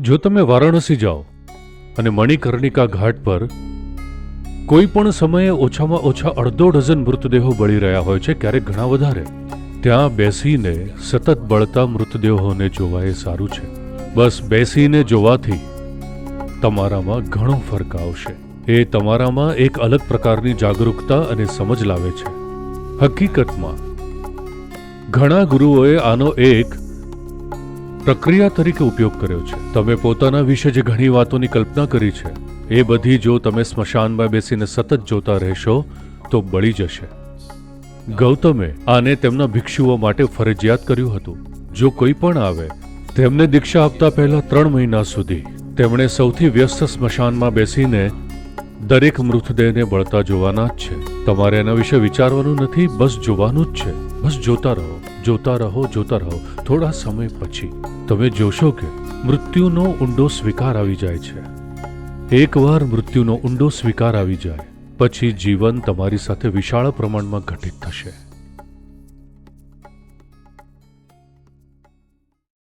જો તમે વારાણસી જાઓ અને મણિકર્ણિકા ઘાટ પર, કોઈ પણ સમયે ઓછામાં ઓછા અડધો ડઝન મૃતદેહો બળી રહ્યા હોય છે, ક્યારેક ઘણા વધારે. ત્યાં બેસીને સતત બળતા મૃતદેહોને જોવા એ સારું છે. બસ બેસીને જોવાથી તમારામાં ઘણો ફરક આવશે. એ તમારામાં એક અલગ પ્રકારની જાગરૂકતા અને સમજ લાવે છે. હકીકતમાં, ઘણા ગુરુઓએ આનો એક પ્રક્રિયા તરીકે ઉપયોગ કર્યો છે. તમે પોતાના વિશે જે ઘણી વાતોની કલ્પના કરી છે, એ બધી જો તમે સ્મશાનમાં બેસીને સતત જોતા રહેશો, તો બળી જશે. ગૌતમે આને તેમના ભિક્ષુઓ માટે ફરજિયાત કર્યું હતું. જો કોઈ પણ આવે, તેમને દીક્ષા આપતા પહેલા ત્રણ મહિના સુધી તેમણે સૌથી વ્યસ્ત સ્મશાનમાં બેસીને દરેક મૃતદેહને બળતા જોવાના જ છે. તમારે એના વિશે વિચારવાનું નથી, બસ જોવાનું જ છે. બસ જોતા રહો. જોતા રહો જોતા રહો. થોડા સમય પછી. તમે જોશો કે મૃત્યુનો ઊંડો સ્વીકાર આવી જાય છે. એકવાર મૃત્યુનો ઊંડો સ્વીકાર આવી જાય, પછી જીવન તમારી સાથે વિશાળ પ્રમાણમાં ઘટિત થશે.